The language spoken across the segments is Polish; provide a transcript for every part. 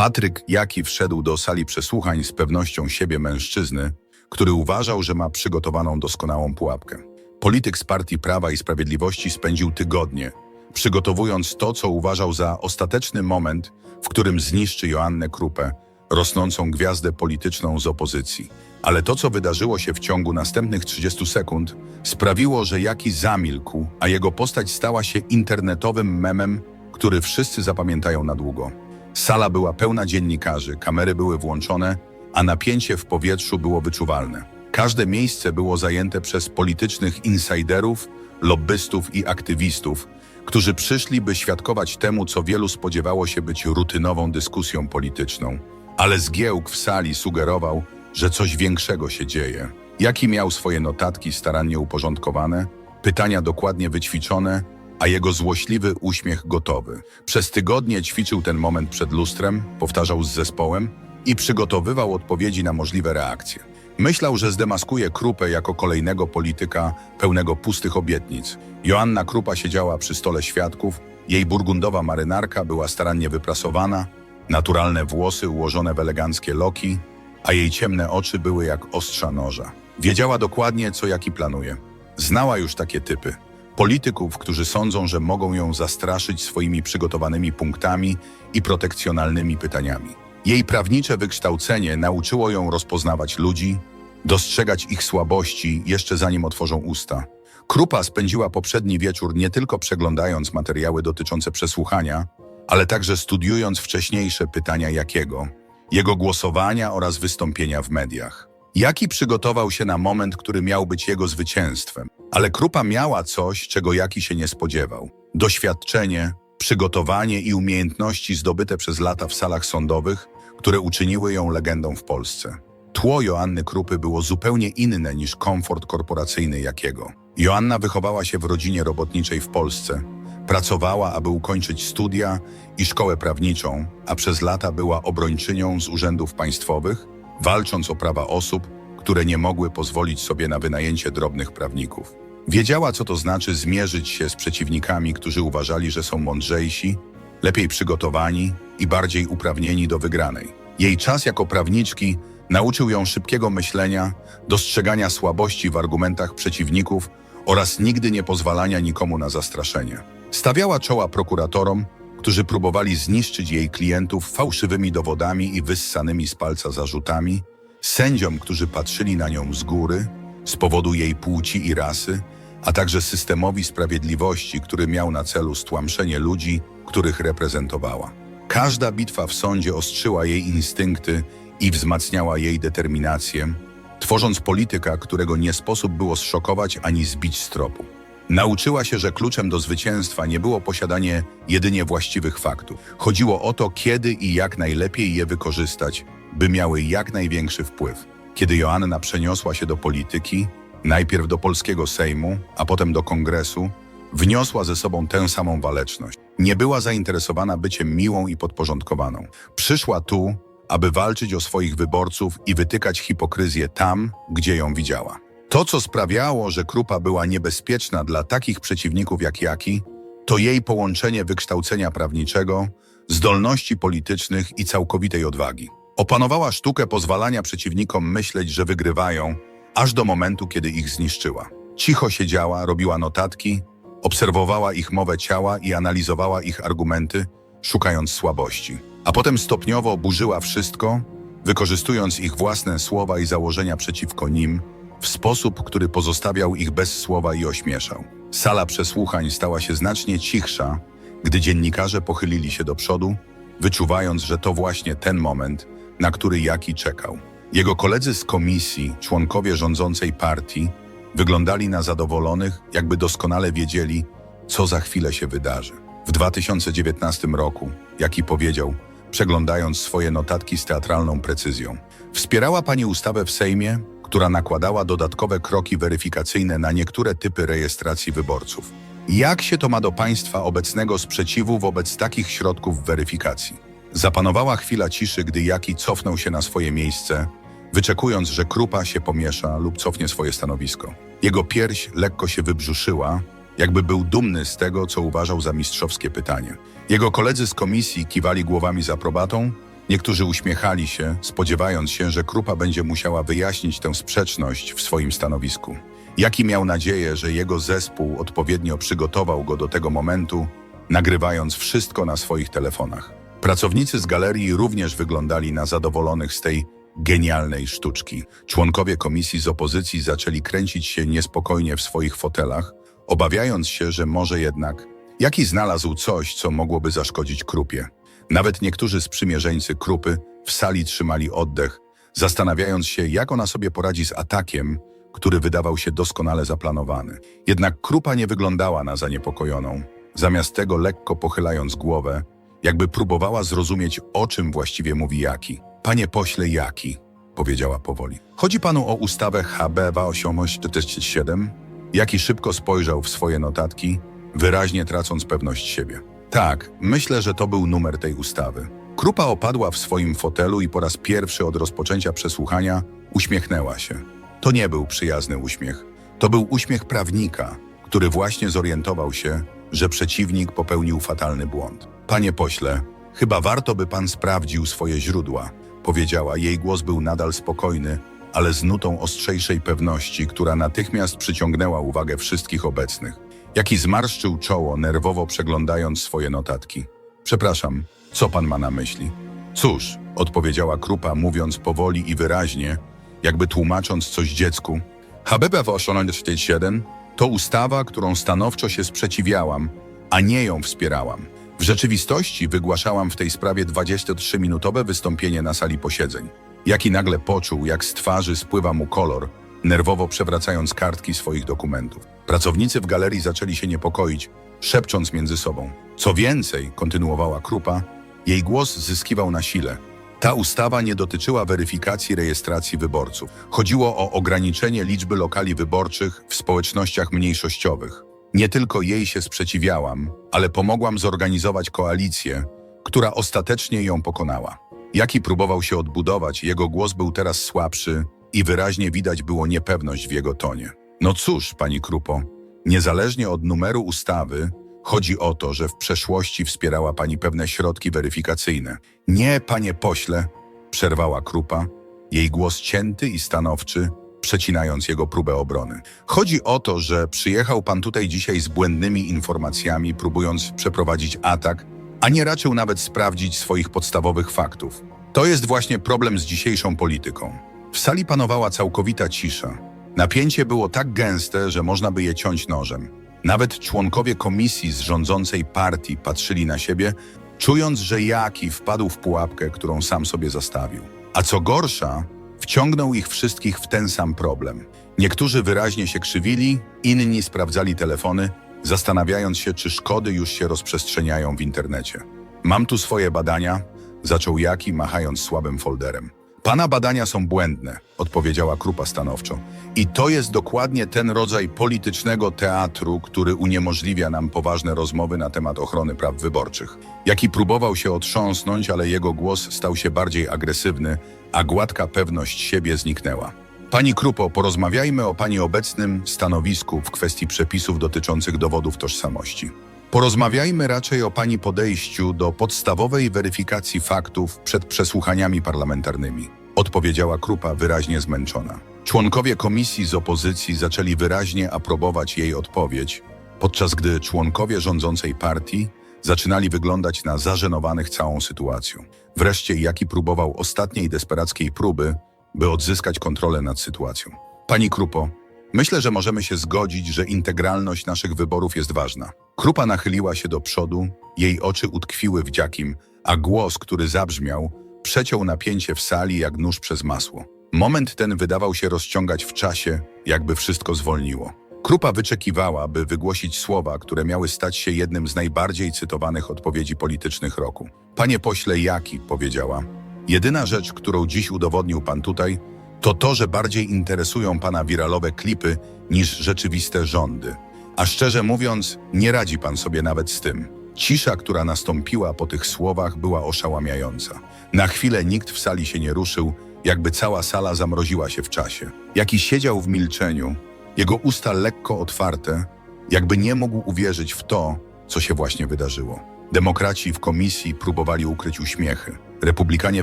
Patryk Jaki wszedł do sali przesłuchań z pewnością siebie mężczyzny, który uważał, że ma przygotowaną doskonałą pułapkę. Polityk z Partii Prawa i Sprawiedliwości spędził tygodnie, przygotowując to, co uważał za ostateczny moment, w którym zniszczy Joannę Krupę, rosnącą gwiazdę polityczną z opozycji. Ale to, co wydarzyło się w ciągu następnych 30 sekund, sprawiło, że Jaki zamilkł, a jego postać stała się internetowym memem, który wszyscy zapamiętają na długo. Sala była pełna dziennikarzy, kamery były włączone, a napięcie w powietrzu było wyczuwalne. Każde miejsce było zajęte przez politycznych insiderów, lobbystów i aktywistów, którzy przyszli, by świadkować temu, co wielu spodziewało się być rutynową dyskusją polityczną. Ale zgiełk w sali sugerował, że coś większego się dzieje. Jaki miał swoje notatki starannie uporządkowane, pytania dokładnie wyćwiczone, a jego złośliwy uśmiech gotowy. Przez tygodnie ćwiczył ten moment przed lustrem, powtarzał z zespołem i przygotowywał odpowiedzi na możliwe reakcje. Myślał, że zdemaskuje Krupę jako kolejnego polityka pełnego pustych obietnic. Joanna Krupa siedziała przy stole świadków, jej burgundowa marynarka była starannie wyprasowana, naturalne włosy ułożone w eleganckie loki, a jej ciemne oczy były jak ostrza noża. Wiedziała dokładnie, co jaki planuje. Znała już takie typy. Polityków, którzy sądzą, że mogą ją zastraszyć swoimi przygotowanymi punktami i protekcjonalnymi pytaniami. Jej prawnicze wykształcenie nauczyło ją rozpoznawać ludzi, dostrzegać ich słabości jeszcze zanim otworzą usta. Krupa spędziła poprzedni wieczór nie tylko przeglądając materiały dotyczące przesłuchania, ale także studiując wcześniejsze pytania Jakiego, jego głosowania oraz wystąpienia w mediach. Jaki przygotował się na moment, który miał być jego zwycięstwem, ale Krupa miała coś, czego Jaki się nie spodziewał. Doświadczenie, przygotowanie i umiejętności zdobyte przez lata w salach sądowych, które uczyniły ją legendą w Polsce. Tło Joanny Krupy było zupełnie inne niż komfort korporacyjny Jakiego. Joanna wychowała się w rodzinie robotniczej w Polsce, Pracowała, aby ukończyć studia i szkołę prawniczą, a przez lata była obrończynią z urzędów państwowych, walcząc o prawa osób, które nie mogły pozwolić sobie na wynajęcie drobnych prawników. Wiedziała, co to znaczy zmierzyć się z przeciwnikami, którzy uważali, że są mądrzejsi, lepiej przygotowani i bardziej uprawnieni do wygranej. Jej czas jako prawniczki nauczył ją szybkiego myślenia, dostrzegania słabości w argumentach przeciwników oraz nigdy nie pozwalania nikomu na zastraszenie. Stawiała czoła prokuratorom, którzy próbowali zniszczyć jej klientów fałszywymi dowodami i wyssanymi z palca zarzutami, sędziom, którzy patrzyli na nią z góry, z powodu jej płci i rasy, a także systemowi sprawiedliwości, który miał na celu stłamszenie ludzi, których reprezentowała. Każda bitwa w sądzie ostrzyła jej instynkty i wzmacniała jej determinację, tworząc polityka, którego nie sposób było zszokować ani zbić z tropu. Nauczyła się, że kluczem do zwycięstwa nie było posiadanie jedynie właściwych faktów. Chodziło o to, kiedy i jak najlepiej je wykorzystać, by miały jak największy wpływ. Kiedy Joanna przeniosła się do polityki, najpierw do polskiego Sejmu, a potem do kongresu, wniosła ze sobą tę samą waleczność. Nie była zainteresowana byciem miłą i podporządkowaną. Przyszła tu, aby walczyć o swoich wyborców i wytykać hipokryzję tam, gdzie ją widziała. To, co sprawiało, że Krupa była niebezpieczna dla takich przeciwników jak Jaki, to jej połączenie wykształcenia prawniczego, zdolności politycznych i całkowitej odwagi. Opanowała sztukę pozwalania przeciwnikom myśleć, że wygrywają, aż do momentu, kiedy ich zniszczyła. Cicho siedziała, robiła notatki, obserwowała ich mowę ciała i analizowała ich argumenty, szukając słabości. A potem stopniowo burzyła wszystko, wykorzystując ich własne słowa i założenia przeciwko nim, w sposób, który pozostawiał ich bez słowa i ośmieszał. Sala przesłuchań stała się znacznie cichsza, gdy dziennikarze pochylili się do przodu, wyczuwając, że to właśnie ten moment, na który Jaki czekał. Jego koledzy z komisji, członkowie rządzącej partii, wyglądali na zadowolonych, jakby doskonale wiedzieli, co za chwilę się wydarzy. W 2019 roku, Jaki powiedział, przeglądając swoje notatki z teatralną precyzją, wspierała pani ustawę w Sejmie, która nakładała dodatkowe kroki weryfikacyjne na niektóre typy rejestracji wyborców. Jak się to ma do państwa obecnego sprzeciwu wobec takich środków weryfikacji? Zapanowała chwila ciszy, gdy Jaki cofnął się na swoje miejsce, wyczekując, że Krupa się pomiesza lub cofnie swoje stanowisko. Jego pierś lekko się wybrzuszyła, jakby był dumny z tego, co uważał za mistrzowskie pytanie. Jego koledzy z komisji kiwali głowami z aprobatą, Niektórzy uśmiechali się, spodziewając się, że Krupa będzie musiała wyjaśnić tę sprzeczność w swoim stanowisku. Jaki miał nadzieję, że jego zespół odpowiednio przygotował go do tego momentu, nagrywając wszystko na swoich telefonach. Pracownicy z galerii również wyglądali na zadowolonych z tej genialnej sztuczki. Członkowie komisji z opozycji zaczęli kręcić się niespokojnie w swoich fotelach, obawiając się, że może jednak Jaki znalazł coś, co mogłoby zaszkodzić Krupie. Nawet niektórzy sprzymierzeńcy Krupy w sali trzymali oddech, zastanawiając się, jak ona sobie poradzi z atakiem, który wydawał się doskonale zaplanowany. Jednak Krupa nie wyglądała na zaniepokojoną. Zamiast tego lekko pochylając głowę, jakby próbowała zrozumieć, o czym właściwie mówi Jaki. Panie pośle Jaki, powiedziała powoli. Chodzi panu o ustawę HB 847? Jaki szybko spojrzał w swoje notatki, wyraźnie tracąc pewność siebie. Tak, myślę, że to był numer tej ustawy. Krupa opadła w swoim fotelu i po raz pierwszy od rozpoczęcia przesłuchania uśmiechnęła się. To nie był przyjazny uśmiech. To był uśmiech prawnika, który właśnie zorientował się, że przeciwnik popełnił fatalny błąd. Panie pośle, chyba warto by pan sprawdził swoje źródła, powiedziała. Jej głos był nadal spokojny, ale z nutą ostrzejszej pewności, która natychmiast przyciągnęła uwagę wszystkich obecnych. Jaki zmarszczył czoło, nerwowo przeglądając swoje notatki. Przepraszam, co pan ma na myśli? Cóż, odpowiedziała Krupa, mówiąc powoli i wyraźnie, jakby tłumacząc coś dziecku. HBB 847 to ustawa, którą stanowczo się sprzeciwiałam, a nie ją wspierałam. W rzeczywistości wygłaszałam w tej sprawie 23-minutowe wystąpienie na sali posiedzeń. Jaki nagle poczuł, jak z twarzy spływa mu kolor, nerwowo przewracając kartki swoich dokumentów. Pracownicy w galerii zaczęli się niepokoić, szepcząc między sobą. Co więcej, kontynuowała Krupa, jej głos zyskiwał na sile. Ta ustawa nie dotyczyła weryfikacji rejestracji wyborców. Chodziło o ograniczenie liczby lokali wyborczych w społecznościach mniejszościowych. Nie tylko jej się sprzeciwiałam, ale pomogłam zorganizować koalicję, która ostatecznie ją pokonała. Jaki próbował się odbudować, jego głos był teraz słabszy i wyraźnie widać było niepewność w jego tonie. No cóż, pani Krupo, niezależnie od numeru ustawy, chodzi o to, że w przeszłości wspierała pani pewne środki weryfikacyjne. Nie, panie pośle, przerwała Krupa, jej głos cięty i stanowczy, przecinając jego próbę obrony. Chodzi o to, że przyjechał pan tutaj dzisiaj z błędnymi informacjami, próbując przeprowadzić atak, a nie raczył nawet sprawdzić swoich podstawowych faktów. To jest właśnie problem z dzisiejszą polityką. W sali panowała całkowita cisza. Napięcie było tak gęste, że można by je ciąć nożem. Nawet członkowie komisji z rządzącej partii patrzyli na siebie, czując, że Jaki wpadł w pułapkę, którą sam sobie zastawił. A co gorsza, wciągnął ich wszystkich w ten sam problem. Niektórzy wyraźnie się krzywili, inni sprawdzali telefony, zastanawiając się, czy szkody już się rozprzestrzeniają w internecie. Mam tu swoje badania, zaczął Jaki, machając słabym folderem. Pana badania są błędne, odpowiedziała Krupa stanowczo. I to jest dokładnie ten rodzaj politycznego teatru, który uniemożliwia nam poważne rozmowy na temat ochrony praw wyborczych. Jaki próbował się otrząsnąć, ale jego głos stał się bardziej agresywny, a gładka pewność siebie zniknęła. Pani Krupo, porozmawiajmy o pani obecnym stanowisku w kwestii przepisów dotyczących dowodów tożsamości. Porozmawiajmy raczej o pani podejściu do podstawowej weryfikacji faktów przed przesłuchaniami parlamentarnymi, odpowiedziała Krupa wyraźnie zmęczona. Członkowie komisji z opozycji zaczęli wyraźnie aprobować jej odpowiedź, podczas gdy członkowie rządzącej partii zaczynali wyglądać na zażenowanych całą sytuacją. Wreszcie Jaki próbował ostatniej desperackiej próby, by odzyskać kontrolę nad sytuacją. Pani Krupo, myślę, że możemy się zgodzić, że integralność naszych wyborów jest ważna. Krupa nachyliła się do przodu, jej oczy utkwiły w dziakim, a głos, który zabrzmiał, przeciął napięcie w sali jak nóż przez masło. Moment ten wydawał się rozciągać w czasie, jakby wszystko zwolniło. Krupa wyczekiwała, by wygłosić słowa, które miały stać się jednym z najbardziej cytowanych odpowiedzi politycznych roku. Panie pośle Jaki, powiedziała, jedyna rzecz, którą dziś udowodnił pan tutaj, to to, że bardziej interesują pana wiralowe klipy niż rzeczywiste rządy. A szczerze mówiąc, nie radzi pan sobie nawet z tym. Cisza, która nastąpiła po tych słowach, była oszałamiająca. Na chwilę nikt w sali się nie ruszył, jakby cała sala zamroziła się w czasie. Jaki siedział w milczeniu, jego usta lekko otwarte, jakby nie mógł uwierzyć w to, co się właśnie wydarzyło. Demokraci w komisji próbowali ukryć uśmiechy. Republikanie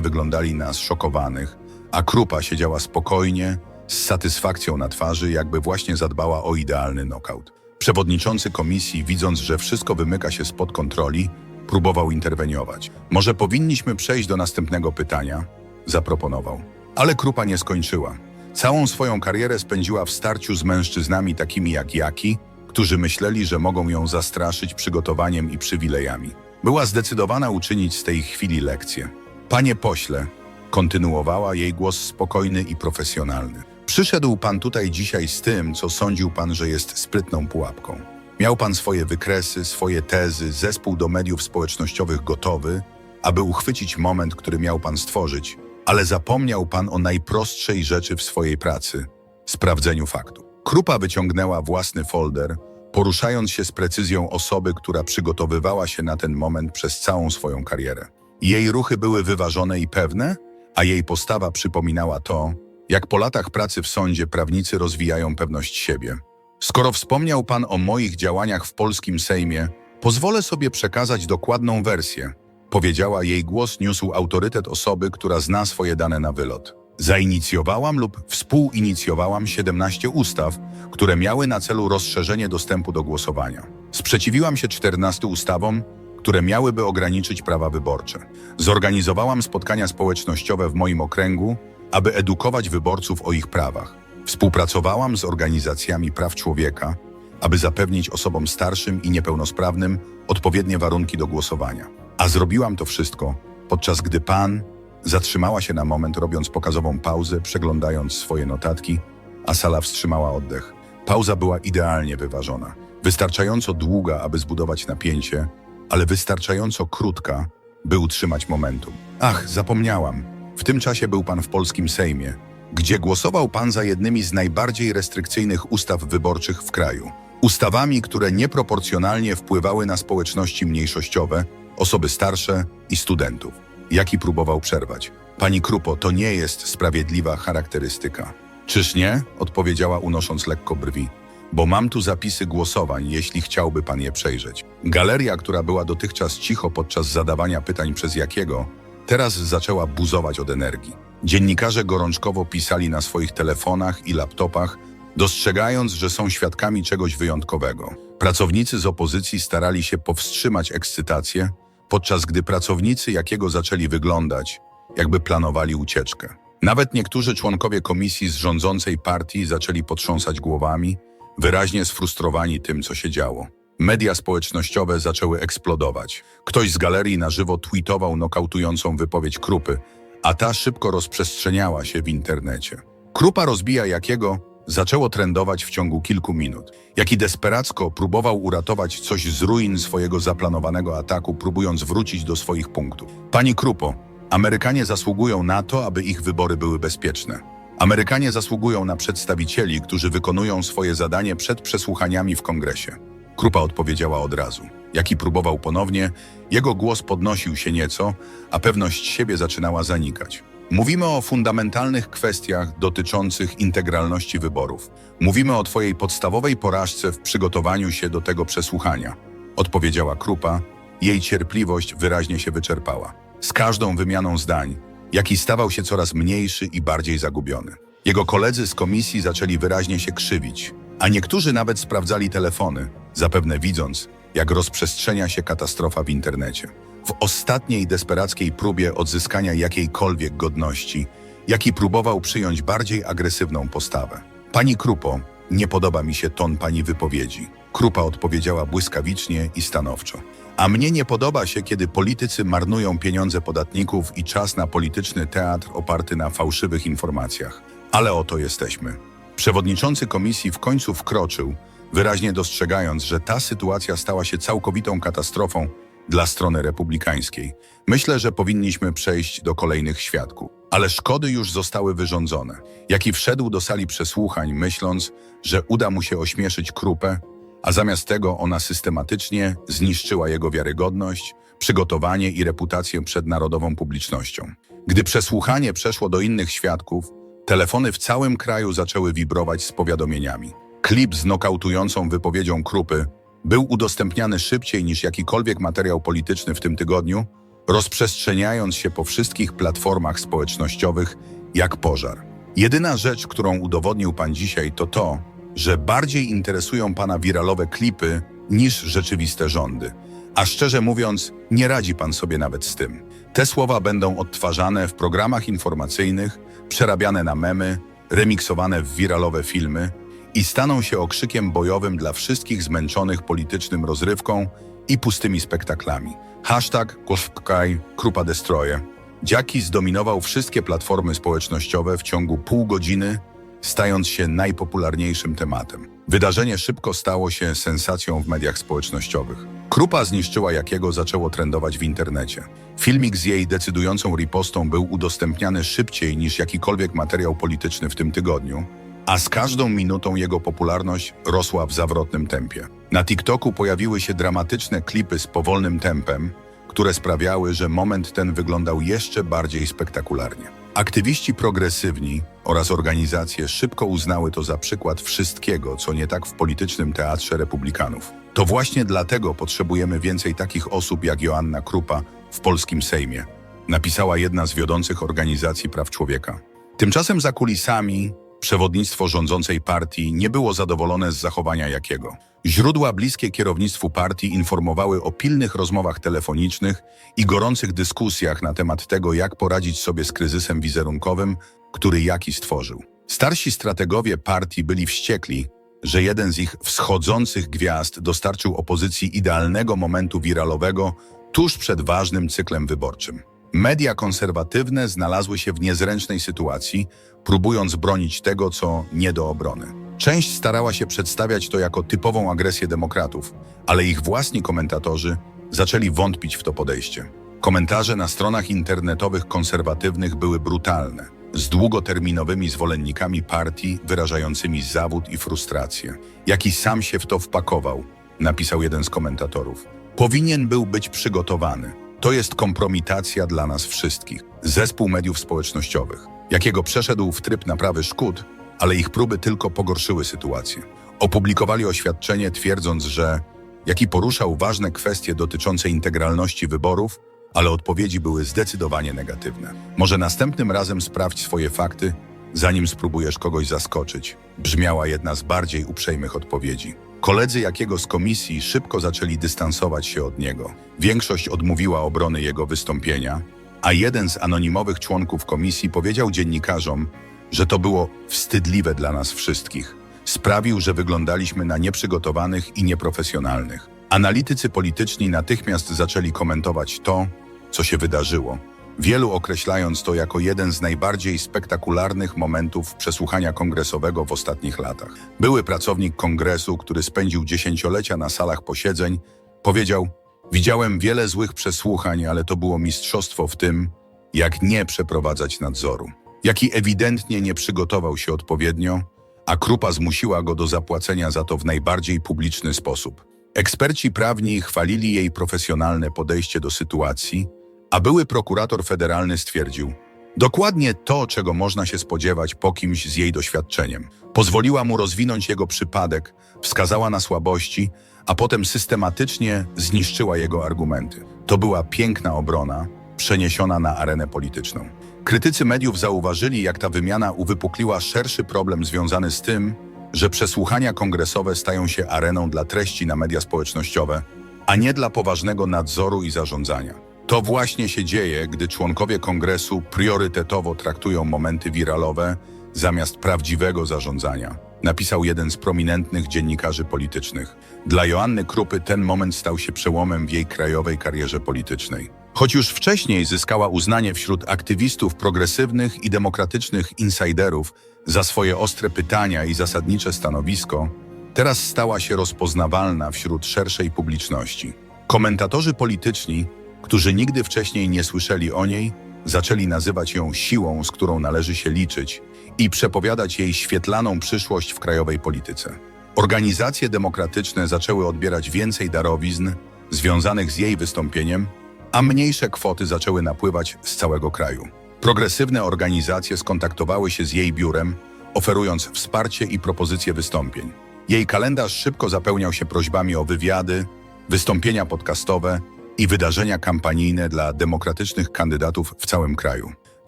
wyglądali na zszokowanych, a Krupa siedziała spokojnie, z satysfakcją na twarzy, jakby właśnie zadbała o idealny nokaut. Przewodniczący komisji, widząc, że wszystko wymyka się spod kontroli, próbował interweniować. Może powinniśmy przejść do następnego pytania? Zaproponował. Ale Krupa nie skończyła. Całą swoją karierę spędziła w starciu z mężczyznami takimi jak Jaki, którzy myśleli, że mogą ją zastraszyć przygotowaniem i przywilejami. Była zdecydowana uczynić z tej chwili lekcję. Panie pośle, kontynuowała jej głos spokojny i profesjonalny. Przyszedł pan tutaj dzisiaj z tym, co sądził pan, że jest sprytną pułapką. Miał pan swoje wykresy, swoje tezy, zespół do mediów społecznościowych gotowy, aby uchwycić moment, który miał pan stworzyć, ale zapomniał pan o najprostszej rzeczy w swojej pracy sprawdzeniu faktu. Krupa wyciągnęła własny folder, poruszając się z precyzją osoby, która przygotowywała się na ten moment przez całą swoją karierę. Jej ruchy były wyważone i pewne, a jej postawa przypominała to, jak po latach pracy w sądzie prawnicy rozwijają pewność siebie. Skoro wspomniał pan o moich działaniach w polskim Sejmie, pozwolę sobie przekazać dokładną wersję. Powiedziała jej głos niósł autorytet osoby, która zna swoje dane na wylot. Zainicjowałam lub współinicjowałam 17 ustaw, które miały na celu rozszerzenie dostępu do głosowania. Sprzeciwiłam się 14 ustawom, które miałyby ograniczyć prawa wyborcze. Zorganizowałam spotkania społecznościowe w moim okręgu, aby edukować wyborców o ich prawach. Współpracowałam z organizacjami praw człowieka, aby zapewnić osobom starszym i niepełnosprawnym odpowiednie warunki do głosowania. A zrobiłam to wszystko, podczas gdy pan zatrzymała się na moment, robiąc pokazową pauzę, przeglądając swoje notatki, a sala wstrzymała oddech. Pauza była idealnie wyważona. Wystarczająco długa, aby zbudować napięcie, ale wystarczająco krótka, by utrzymać momentum. Ach, zapomniałam. W tym czasie był pan w polskim Sejmie, gdzie głosował pan za jednymi z najbardziej restrykcyjnych ustaw wyborczych w kraju. Ustawami, które nieproporcjonalnie wpływały na społeczności mniejszościowe, osoby starsze i studentów. Jaki próbował przerwać. Pani Krupo, to nie jest sprawiedliwa charakterystyka. Czyż nie? Odpowiedziała unosząc lekko brwi. Bo mam tu zapisy głosowań, jeśli chciałby pan je przejrzeć. Galeria, która była dotychczas cicho podczas zadawania pytań przez Jakiego, teraz zaczęła buzować od energii. Dziennikarze gorączkowo pisali na swoich telefonach i laptopach, dostrzegając, że są świadkami czegoś wyjątkowego. Pracownicy z opozycji starali się powstrzymać ekscytację, podczas gdy pracownicy Jakiego zaczęli wyglądać, jakby planowali ucieczkę. Nawet niektórzy członkowie komisji z rządzącej partii zaczęli potrząsać głowami, wyraźnie sfrustrowani tym, co się działo. Media społecznościowe zaczęły eksplodować. Ktoś z galerii na żywo tweetował nokautującą wypowiedź Krupy, a ta szybko rozprzestrzeniała się w internecie. Krupa rozbija Jakiego zaczęło trendować w ciągu kilku minut. Jaki desperacko próbował uratować coś z ruin swojego zaplanowanego ataku, próbując wrócić do swoich punktów. Pani Krupo, Amerykanie zasługują na to, aby ich wybory były bezpieczne. Amerykanie zasługują na przedstawicieli, którzy wykonują swoje zadanie przed przesłuchaniami w kongresie. Krupa odpowiedziała od razu. Jaki próbował ponownie, jego głos podnosił się nieco, a pewność siebie zaczynała zanikać. Mówimy o fundamentalnych kwestiach dotyczących integralności wyborów. Mówimy o twojej podstawowej porażce w przygotowaniu się do tego przesłuchania. Odpowiedziała Krupa, jej cierpliwość wyraźnie się wyczerpała. Z każdą wymianą zdań, jaki stawał się coraz mniejszy i bardziej zagubiony. Jego koledzy z komisji zaczęli wyraźnie się krzywić, a niektórzy nawet sprawdzali telefony, zapewne widząc, jak rozprzestrzenia się katastrofa w internecie. W ostatniej desperackiej próbie odzyskania jakiejkolwiek godności, jaki próbował przyjąć bardziej agresywną postawę. Pani Krupo, nie podoba mi się ton pani wypowiedzi. Krupa odpowiedziała błyskawicznie i stanowczo. A mnie nie podoba się, kiedy politycy marnują pieniądze podatników i czas na polityczny teatr oparty na fałszywych informacjach. Ale oto jesteśmy. Przewodniczący komisji w końcu wkroczył, wyraźnie dostrzegając, że ta sytuacja stała się całkowitą katastrofą dla strony republikańskiej. Myślę, że powinniśmy przejść do kolejnych świadków. Ale szkody już zostały wyrządzone. Jaki wszedł do sali przesłuchań, myśląc, że uda mu się ośmieszyć Krupę, a zamiast tego ona systematycznie zniszczyła jego wiarygodność, przygotowanie i reputację przed narodową publicznością. Gdy przesłuchanie przeszło do innych świadków, telefony w całym kraju zaczęły wibrować z powiadomieniami. Klip z nokautującą wypowiedzią Krupy był udostępniany szybciej niż jakikolwiek materiał polityczny w tym tygodniu, rozprzestrzeniając się po wszystkich platformach społecznościowych jak pożar. Jedyna rzecz, którą udowodnił pan dzisiaj, to to, że bardziej interesują pana wiralowe klipy niż rzeczywiste rządy. A szczerze mówiąc, nie radzi pan sobie nawet z tym. Te słowa będą odtwarzane w programach informacyjnych, przerabiane na memy, remiksowane w wiralowe filmy i staną się okrzykiem bojowym dla wszystkich zmęczonych politycznym rozrywką i pustymi spektaklami. Hashtag Kłopkaj Krupa Destroje. Dziaki zdominował wszystkie platformy społecznościowe w ciągu pół godziny, stając się najpopularniejszym tematem. Wydarzenie szybko stało się sensacją w mediach społecznościowych. Krupa zniszczyła jakiego zaczęło trendować w internecie. Filmik z jej decydującą ripostą był udostępniany szybciej niż jakikolwiek materiał polityczny w tym tygodniu, a z każdą minutą jego popularność rosła w zawrotnym tempie. Na TikToku pojawiły się dramatyczne klipy z powolnym tempem, które sprawiały, że moment ten wyglądał jeszcze bardziej spektakularnie. Aktywiści progresywni oraz organizacje szybko uznały to za przykład wszystkiego, co nie tak w politycznym teatrze republikanów. To właśnie dlatego potrzebujemy więcej takich osób jak Joanna Krupa w polskim Sejmie, napisała jedna z wiodących organizacji praw człowieka. Tymczasem za kulisami przewodnictwo rządzącej partii nie było zadowolone z zachowania jakiego. Źródła bliskie kierownictwu partii informowały o pilnych rozmowach telefonicznych i gorących dyskusjach na temat tego, jak poradzić sobie z kryzysem wizerunkowym, który Jaki stworzył. Starsi strategowie partii byli wściekli, że jeden z ich wschodzących gwiazd dostarczył opozycji idealnego momentu wiralowego tuż przed ważnym cyklem wyborczym. Media konserwatywne znalazły się w niezręcznej sytuacji, próbując bronić tego, co nie do obrony. Część starała się przedstawiać to jako typową agresję demokratów, ale ich własni komentatorzy zaczęli wątpić w to podejście. Komentarze na stronach internetowych konserwatywnych były brutalne, z długoterminowymi zwolennikami partii wyrażającymi zawód i frustrację. Jaki sam się w to wpakował, napisał jeden z komentatorów. Powinien był być przygotowany. To jest kompromitacja dla nas wszystkich. Zespół mediów społecznościowych, jakiego przeszedł w tryb naprawy szkód, ale ich próby tylko pogorszyły sytuację. Opublikowali oświadczenie twierdząc, że jaki poruszał ważne kwestie dotyczące integralności wyborów, ale odpowiedzi były zdecydowanie negatywne. Może następnym razem sprawdź swoje fakty, zanim spróbujesz kogoś zaskoczyć, brzmiała jedna z bardziej uprzejmych odpowiedzi. Koledzy jakiego z komisji szybko zaczęli dystansować się od niego. Większość odmówiła obrony jego wystąpienia, a jeden z anonimowych członków komisji powiedział dziennikarzom, że to było wstydliwe dla nas wszystkich. Sprawił, że wyglądaliśmy na nieprzygotowanych i nieprofesjonalnych. Analitycy polityczni natychmiast zaczęli komentować to, co się wydarzyło, wielu określając to jako jeden z najbardziej spektakularnych momentów przesłuchania kongresowego w ostatnich latach. Były pracownik kongresu, który spędził dziesięciolecia na salach posiedzeń, powiedział: Widziałem wiele złych przesłuchań, ale to było mistrzostwo w tym, jak nie przeprowadzać nadzoru. Jaki ewidentnie nie przygotował się odpowiednio, a Krupa zmusiła go do zapłacenia za to w najbardziej publiczny sposób. Eksperci prawni chwalili jej profesjonalne podejście do sytuacji, a były prokurator federalny stwierdził, dokładnie to, czego można się spodziewać po kimś z jej doświadczeniem. Pozwoliła mu rozwinąć jego przypadek, wskazała na słabości, a potem systematycznie zniszczyła jego argumenty. To była piękna obrona, przeniesiona na arenę polityczną. Krytycy mediów zauważyli, jak ta wymiana uwypukliła szerszy problem związany z tym, że przesłuchania kongresowe stają się areną dla treści na media społecznościowe, a nie dla poważnego nadzoru i zarządzania. To właśnie się dzieje, gdy członkowie kongresu priorytetowo traktują momenty wiralowe zamiast prawdziwego zarządzania, napisał jeden z prominentnych dziennikarzy politycznych. Dla Joanny Krupy ten moment stał się przełomem w jej krajowej karierze politycznej. Choć już wcześniej zyskała uznanie wśród aktywistów progresywnych i demokratycznych insiderów za swoje ostre pytania i zasadnicze stanowisko, teraz stała się rozpoznawalna wśród szerszej publiczności. Komentatorzy polityczni, którzy nigdy wcześniej nie słyszeli o niej, zaczęli nazywać ją siłą, z którą należy się liczyć i przepowiadać jej świetlaną przyszłość w krajowej polityce. Organizacje demokratyczne zaczęły odbierać więcej darowizn związanych z jej wystąpieniem, a mniejsze kwoty zaczęły napływać z całego kraju. Progresywne organizacje skontaktowały się z jej biurem, oferując wsparcie i propozycje wystąpień. Jej kalendarz szybko zapełniał się prośbami o wywiady, wystąpienia podcastowe i wydarzenia kampanijne dla demokratycznych kandydatów w całym kraju.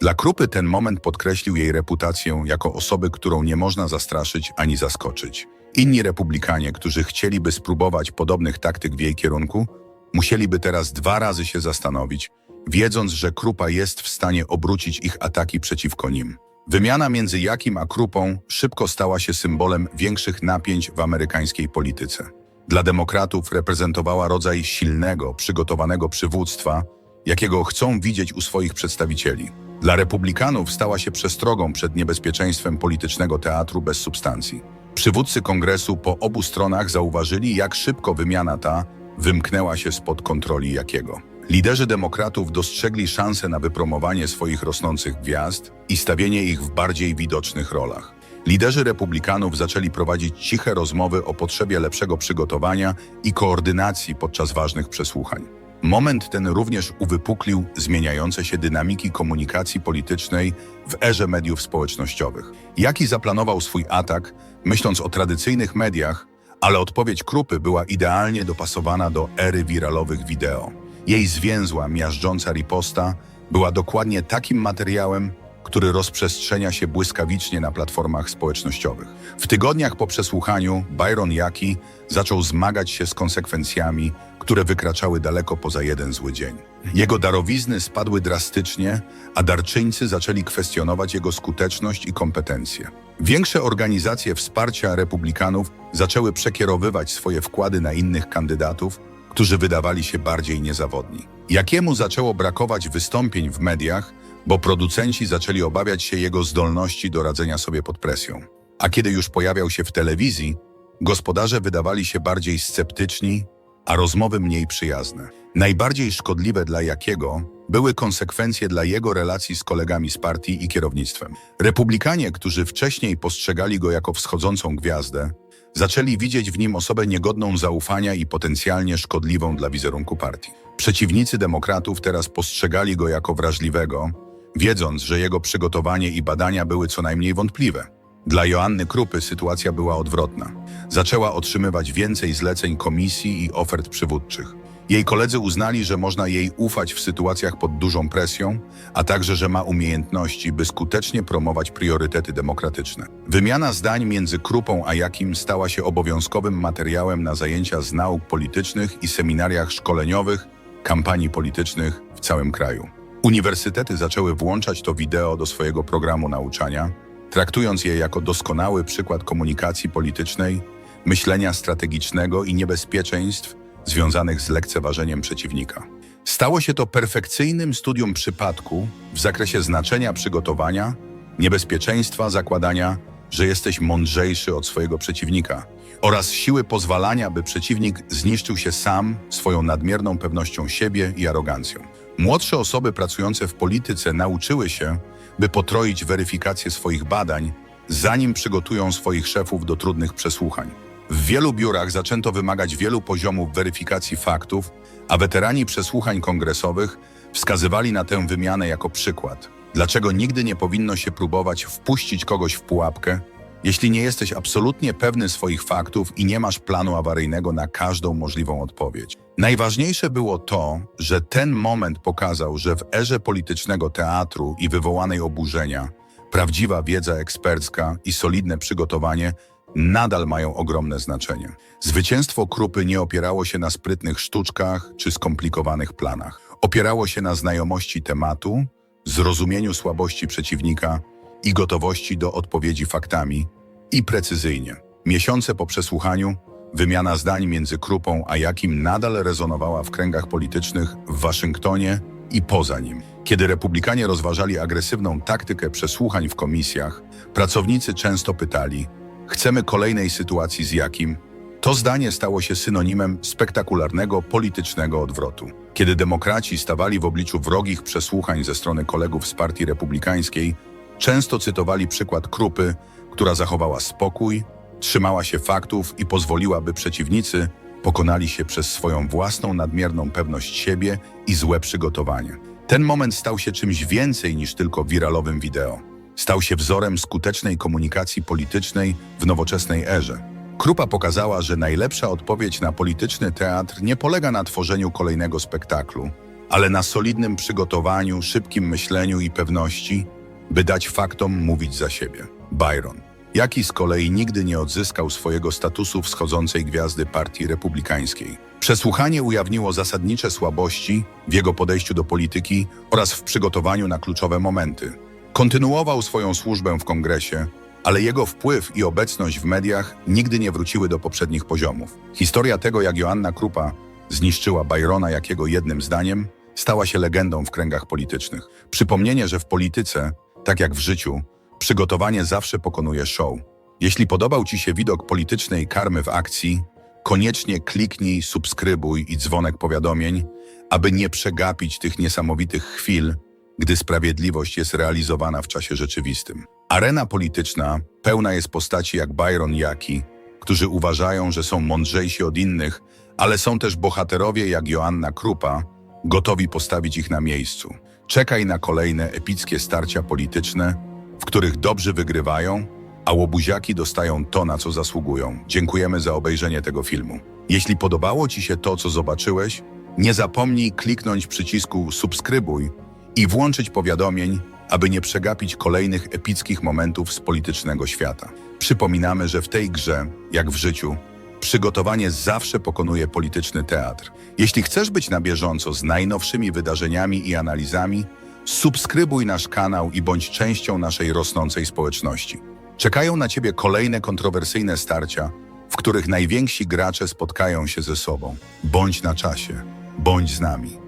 Dla Krupy ten moment podkreślił jej reputację jako osoby, którą nie można zastraszyć ani zaskoczyć. Inni republikanie, którzy chcieliby spróbować podobnych taktyk w jej kierunku, musieliby teraz dwa razy się zastanowić, wiedząc, że Krupa jest w stanie obrócić ich ataki przeciwko nim. Wymiana między Jakim a Krupą szybko stała się symbolem większych napięć w amerykańskiej polityce. Dla demokratów reprezentowała rodzaj silnego, przygotowanego przywództwa, jakiego chcą widzieć u swoich przedstawicieli. Dla republikanów stała się przestrogą przed niebezpieczeństwem politycznego teatru bez substancji. Przywódcy kongresu po obu stronach zauważyli, jak szybko wymiana ta wymknęła się spod kontroli Jakiego. Liderzy demokratów dostrzegli szansę na wypromowanie swoich rosnących gwiazd i stawienie ich w bardziej widocznych rolach. Liderzy republikanów zaczęli prowadzić ciche rozmowy o potrzebie lepszego przygotowania i koordynacji podczas ważnych przesłuchań. Moment ten również uwypuklił zmieniające się dynamiki komunikacji politycznej w erze mediów społecznościowych. Jaki zaplanował swój atak, myśląc o tradycyjnych mediach, ale odpowiedź Krupy była idealnie dopasowana do ery wiralowych wideo. Jej zwięzła, miażdżąca riposta była dokładnie takim materiałem, który rozprzestrzenia się błyskawicznie na platformach społecznościowych. W tygodniach po przesłuchaniu Byron Jaki zaczął zmagać się z konsekwencjami, które wykraczały daleko poza jeden zły dzień. Jego darowizny spadły drastycznie, a darczyńcy zaczęli kwestionować jego skuteczność i kompetencje. Większe organizacje wsparcia republikanów zaczęły przekierowywać swoje wkłady na innych kandydatów, którzy wydawali się bardziej niezawodni. Jakiemu zaczęło brakować wystąpień w mediach, bo producenci zaczęli obawiać się jego zdolności do radzenia sobie pod presją. A kiedy już pojawiał się w telewizji, gospodarze wydawali się bardziej sceptyczni, a rozmowy mniej przyjazne. Najbardziej szkodliwe dla Jakiego były konsekwencje dla jego relacji z kolegami z partii i kierownictwem. Republikanie, którzy wcześniej postrzegali go jako wschodzącą gwiazdę, zaczęli widzieć w nim osobę niegodną zaufania i potencjalnie szkodliwą dla wizerunku partii. Przeciwnicy demokratów teraz postrzegali go jako wrażliwego, wiedząc, że jego przygotowanie i badania były co najmniej wątpliwe. Dla Joanny Krupy sytuacja była odwrotna. Zaczęła otrzymywać więcej zleceń komisji i ofert przywódczych. Jej koledzy uznali, że można jej ufać w sytuacjach pod dużą presją, a także, że ma umiejętności, by skutecznie promować priorytety demokratyczne. Wymiana zdań między Krupą a Jakim stała się obowiązkowym materiałem na zajęcia z nauk politycznych i seminariach szkoleniowych, kampanii politycznych w całym kraju. Uniwersytety zaczęły włączać to wideo do swojego programu nauczania, traktując je jako doskonały przykład komunikacji politycznej, myślenia strategicznego i niebezpieczeństw związanych z lekceważeniem przeciwnika. Stało się to perfekcyjnym studium przypadku w zakresie znaczenia przygotowania, niebezpieczeństwa zakładania, że jesteś mądrzejszy od swojego przeciwnika oraz siły pozwalania, by przeciwnik zniszczył się sam swoją nadmierną pewnością siebie i arogancją. Młodsze osoby pracujące w polityce nauczyły się, by potroić weryfikację swoich badań, zanim przygotują swoich szefów do trudnych przesłuchań. W wielu biurach zaczęto wymagać wielu poziomów weryfikacji faktów, a weterani przesłuchań kongresowych wskazywali na tę wymianę jako przykład. Dlaczego nigdy nie powinno się próbować wpuścić kogoś w pułapkę, jeśli nie jesteś absolutnie pewny swoich faktów i nie masz planu awaryjnego na każdą możliwą odpowiedź? Najważniejsze było to, że ten moment pokazał, że w erze politycznego teatru i wywołanej oburzenia prawdziwa wiedza ekspercka i solidne przygotowanie nadal mają ogromne znaczenie. Zwycięstwo Krupy nie opierało się na sprytnych sztuczkach czy skomplikowanych planach. Opierało się na znajomości tematu, zrozumieniu słabości przeciwnika i gotowości do odpowiedzi faktami i precyzyjnie. Miesiące po przesłuchaniu wymiana zdań między Krupą a Jakim nadal rezonowała w kręgach politycznych w Waszyngtonie i poza nim. Kiedy republikanie rozważali agresywną taktykę przesłuchań w komisjach, pracownicy często pytali: Chcemy kolejnej sytuacji z Jakim? To zdanie stało się synonimem spektakularnego politycznego odwrotu. Kiedy demokraci stawali w obliczu wrogich przesłuchań ze strony kolegów z Partii Republikańskiej, często cytowali przykład Krupy, która zachowała spokój, trzymała się faktów i pozwoliła, by przeciwnicy pokonali się przez swoją własną nadmierną pewność siebie i złe przygotowanie. Ten moment stał się czymś więcej niż tylko wiralowym wideo. Stał się wzorem skutecznej komunikacji politycznej w nowoczesnej erze. Krupa pokazała, że najlepsza odpowiedź na polityczny teatr nie polega na tworzeniu kolejnego spektaklu, ale na solidnym przygotowaniu, szybkim myśleniu i pewności, by dać faktom mówić za siebie. Byron, jaki z kolei nigdy nie odzyskał swojego statusu wschodzącej gwiazdy Partii Republikańskiej. Przesłuchanie ujawniło zasadnicze słabości w jego podejściu do polityki oraz w przygotowaniu na kluczowe momenty. Kontynuował swoją służbę w kongresie, ale jego wpływ i obecność w mediach nigdy nie wróciły do poprzednich poziomów. Historia tego, jak Joanna Krupa zniszczyła Byrona jakiego jednym zdaniem, stała się legendą w kręgach politycznych. Przypomnienie, że w polityce, tak jak w życiu, przygotowanie zawsze pokonuje show. Jeśli podobał Ci się widok politycznej karmy w akcji, koniecznie kliknij subskrybuj i dzwonek powiadomień, aby nie przegapić tych niesamowitych chwil, gdy sprawiedliwość jest realizowana w czasie rzeczywistym. Arena polityczna pełna jest postaci jak Byron Jaki, którzy uważają, że są mądrzejsi od innych, ale są też bohaterowie jak Joanna Krupa, gotowi postawić ich na miejscu. Czekaj na kolejne epickie starcia polityczne, w których dobrzy wygrywają, a łobuziaki dostają to, na co zasługują. Dziękujemy za obejrzenie tego filmu. Jeśli podobało Ci się to, co zobaczyłeś, nie zapomnij kliknąć przycisku subskrybuj i włączyć powiadomień, aby nie przegapić kolejnych epickich momentów z politycznego świata. Przypominamy, że w tej grze, jak w życiu, przygotowanie zawsze pokonuje polityczny teatr. Jeśli chcesz być na bieżąco z najnowszymi wydarzeniami i analizami, subskrybuj nasz kanał i bądź częścią naszej rosnącej społeczności. Czekają na Ciebie kolejne kontrowersyjne starcia, w których najwięksi gracze spotkają się ze sobą. Bądź na czasie, bądź z nami.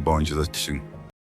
Bądź z